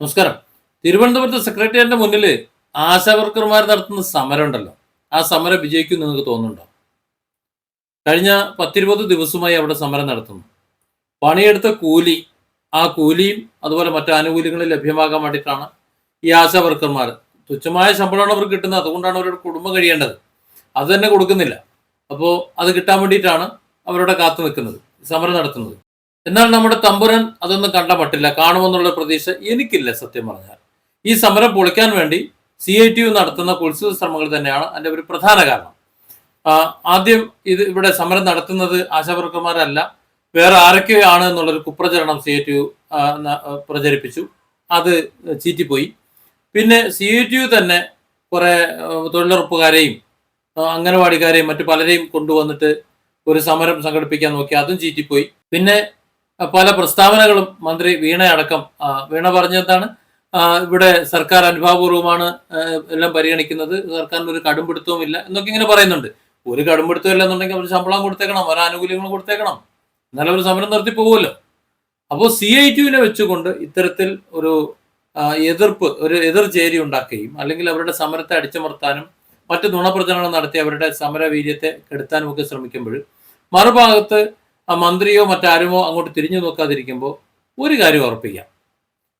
നമസ്കാരം. തിരുവനന്തപുരത്ത് സെക്രട്ടേറിയറ്റിന്റെ മുന്നിൽ ആശാവർക്കർമാർ നടത്തുന്ന സമരം ഉണ്ടല്ലോ ആ സമരം വിജയിക്കും നിങ്ങൾക്ക് തോന്നുന്നുണ്ടോ? കഴിഞ്ഞ പത്തിരുപത് ദിവസമായി അവിടെ സമരം നടത്തുന്നു. പണിയെടുത്ത കൂലി ആ കൂലിയും അതുപോലെ മറ്റു ആനുകൂല്യങ്ങളും ലഭ്യമാകാൻ വേണ്ടിയിട്ടാണ് ഈ ആശാവർക്കർമാർ തുച്ഛമായ ശമ്പളമാണ് അവർക്ക് കിട്ടുന്നത്. അതുകൊണ്ടാണ് അവരുടെ കുടുംബം കഴിയേണ്ടത്. അത് തന്നെ കൊടുക്കുന്നില്ല. അപ്പോൾ അത് കിട്ടാൻ വേണ്ടിയിട്ടാണ് അവരുടെ കാത്തു നിൽക്കുന്നത് സമരം നടത്തുന്നത്. എന്നാൽ നമ്മുടെ തമ്പുരൻ അതൊന്നും കണ്ട മട്ടില്ല കാണുമെന്നുള്ള പ്രതീക്ഷ എനിക്കില്ല സത്യം പറഞ്ഞാൽ. ഈ സമരം പൊളിക്കാൻ വേണ്ടി സി ഐ ടി യു നടത്തുന്ന കുത്സിത ശ്രമങ്ങൾ തന്നെയാണ് അതിന്റെ ഒരു പ്രധാന കാരണം. ആദ്യം ഇത് ഇവിടെ സമരം നടത്തുന്നത് ആശാവർക്കർമാരല്ല വേറെ ആരൊക്കെയാണ് എന്നുള്ളൊരു കുപ്രചരണം സി ഐ ടി യു പ്രചരിപ്പിച്ചു. അത് ചീറ്റിപ്പോയി. പിന്നെ സി ഐ ടി യു തന്നെ കുറേ തൊഴിലുറപ്പുകാരെയും അംഗനവാടിക്കാരെയും മറ്റു പലരെയും കൊണ്ടുവന്നിട്ട് ഒരു സമരം സംഘടിപ്പിക്കാൻ നോക്കി അതും ചീറ്റിപ്പോയി. പിന്നെ പല പ്രസ്താവനകളും മന്ത്രി വീണ അടക്കം വീണ പറഞ്ഞതാണ് ഇവിടെ സർക്കാർ അനുഭാവപൂർവമാണ് എല്ലാം പരിഗണിക്കുന്നത്. സർക്കാരിന് ഒരു കടുംപിടുത്തവും ഇല്ല എന്നൊക്കെ ഇങ്ങനെ പറയുന്നുണ്ട്. ഒരു കടുംപിടുത്തവും ഇല്ല എന്നുണ്ടെങ്കിൽ അവർ ശമ്പളം കൊടുത്തേക്കണം ഒരു ആനുകൂല്യങ്ങളും കൊടുത്തേക്കണം. എന്നാലും അവർ സമരം നിർത്തി പോകുമല്ലോ അപ്പോൾ സി ഐ ടിയുവിനെ വെച്ചുകൊണ്ട് ഇത്തരത്തിൽ ഒരു എതിർപ്പ് ഒരു എതിർ ചേരി ഉണ്ടാക്കുകയും അല്ലെങ്കിൽ അവരുടെ സമരത്തെ അടിച്ചമർത്താനും മറ്റ് നുണപ്രചരണം നടത്തി അവരുടെ സമരവീര്യത്തെ കെടുത്താനും ഒക്കെ ശ്രമിക്കുമ്പോൾ മറുഭാഗത്ത് ആ മന്ത്രിയോ മറ്റാരുമോ അങ്ങോട്ട് തിരിഞ്ഞു നോക്കാതിരിക്കുമ്പോൾ ഒരു കാര്യം ഉറപ്പിക്കാം.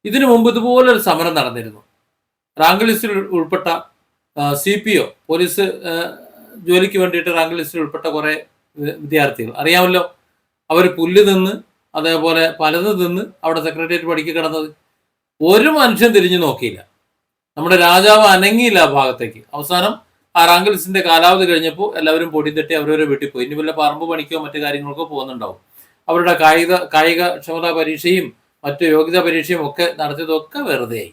ഇതിനു മുമ്പ് ഇതുപോലൊരു സമരം നടന്നിരുന്നു. റാങ്ക് ലിസ്റ്റിൽ ഉൾപ്പെട്ട സി പി ഒ പോലീസ് ജോലിക്ക് വേണ്ടിയിട്ട് റാങ്ക് ലിസ്റ്റിൽ ഉൾപ്പെട്ട കുറേ വിദ്യാർത്ഥികൾ. അറിയാമല്ലോ അവർ പുല്ല് നിന്ന് അതേപോലെ പലത് നിന്ന് അവിടെ സെക്രട്ടേറിയറ്റ് പഠിക്ക് കിടന്നത്. ഒരു മനുഷ്യൻ തിരിഞ്ഞു നോക്കിയില്ല. നമ്മുടെ രാജാവ് അനങ്ങിയില്ല ആ ഭാഗത്തേക്ക്. അവസാനം ആ കാലാവധി കഴിഞ്ഞപ്പോൾ എല്ലാവരും പൊടി തട്ടി അവരവരെ വീട്ടിൽ പോയി. ഇനി വല്ല പറമ്പ് പണിക്കോ മറ്റു കാര്യങ്ങൾക്കോ പോകുന്നുണ്ടാവും. അവരുടെ കായിക കായിക ക്ഷമതാ പരീക്ഷയും മറ്റു യോഗ്യതാ പരീക്ഷയും ഒക്കെ നടത്തിയതൊക്കെ വെറുതെയായി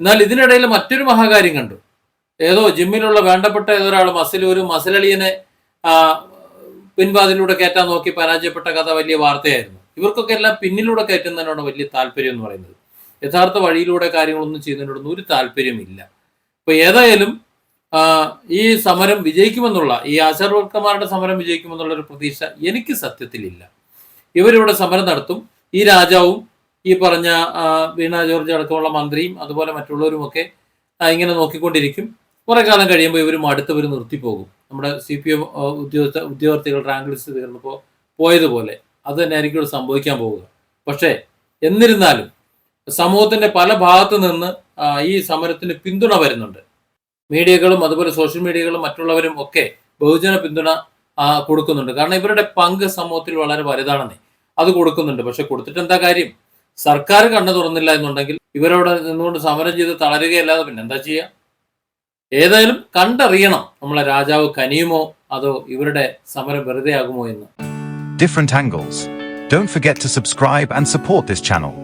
എന്നാൽ ഇതിനിടയിൽ മറ്റൊരു മഹാകാര്യം കണ്ടു. ഏതോ ജിമ്മിലുള്ള വേണ്ടപ്പെട്ട ഏതൊരാൾ മസിൽ ഒരു മസിലളിയനെ പിൻവാതിലൂടെ കയറ്റാൻ നോക്കി പരാജയപ്പെട്ട കഥ വലിയ വാർത്തയായിരുന്നു. ഇവർക്കൊക്കെ എല്ലാം പിന്നിലൂടെ കയറ്റുന്നതിനോട് വലിയ താല്പര്യം എന്ന് പറയുന്നത്. യഥാർത്ഥ വഴിയിലൂടെ കാര്യങ്ങളൊന്നും ചെയ്യുന്നതിനോടൊന്നും ഒരു താല്പര്യമില്ല. അപ്പൊ ഏതായാലും ഈ സമരം വിജയിക്കുമെന്നുള്ള ഈ ആശാവർക്കർമാരുടെ സമരം വിജയിക്കുമെന്നുള്ള ഒരു പ്രതീക്ഷ എനിക്ക് സത്യത്തിലില്ല. ഇവരിവിടെ സമരം നടത്തും. ഈ രാജാവും ഈ പറഞ്ഞ വീണ ജോർജ് അടക്കമുള്ള മന്ത്രിയും അതുപോലെ മറ്റുള്ളവരുമൊക്കെ ഇങ്ങനെ നോക്കിക്കൊണ്ടിരിക്കും. കുറെ കാലം കഴിയുമ്പോൾ ഇവർ അടുത്തവർ നിർത്തിപ്പോകും. നമ്മുടെ സി പി എം ഉദ്യോഗസ്ഥ ഉദ്യോഗാർത്ഥികൾ റാങ്ക് ലിസ്റ്റ് തീർന്നപ്പോൾ പോയതുപോലെ അത് തന്നെ ആയിരിക്കും ഇവിടെ സംഭവിക്കാൻ പോവുക പക്ഷേ എന്നിരുന്നാലും സമൂഹത്തിന്റെ പല ഭാഗത്തു നിന്ന് ഈ സമരത്തിന് പിന്തുണ വരുന്നുണ്ട്. മീഡിയകളും അതുപോലെ സോഷ്യൽ മീഡിയകളും മറ്റുള്ളവരും ഒക്കെ ബഹുജന പിന്തുണ കൊടുക്കുന്നുണ്ട്. കാരണം ഇവരുടെ പങ്ക് സമൂഹത്തിൽ വളരെ വലുതാണെന്നേ. അത് കൊടുക്കുന്നുണ്ട്. പക്ഷെ കൊടുത്തിട്ട് എന്താ കാര്യം? സർക്കാർ കണ്ണു തുറന്നില്ല എന്നുണ്ടെങ്കിൽ ഇവരോട് നിന്നുകൊണ്ട് സമരം ചെയ്ത് തളരുകയല്ലാതെ പിന്നെ എന്താ ചെയ്യുക ഏതായാലും കണ്ടറിയണം നമ്മളെ രാജാവ് കനിയുമോ? അതോ ഇവരുടെ സമരം വെറുതെ ആകുമോ എന്ന്. Different angles don't forget to subscribe and support this channel.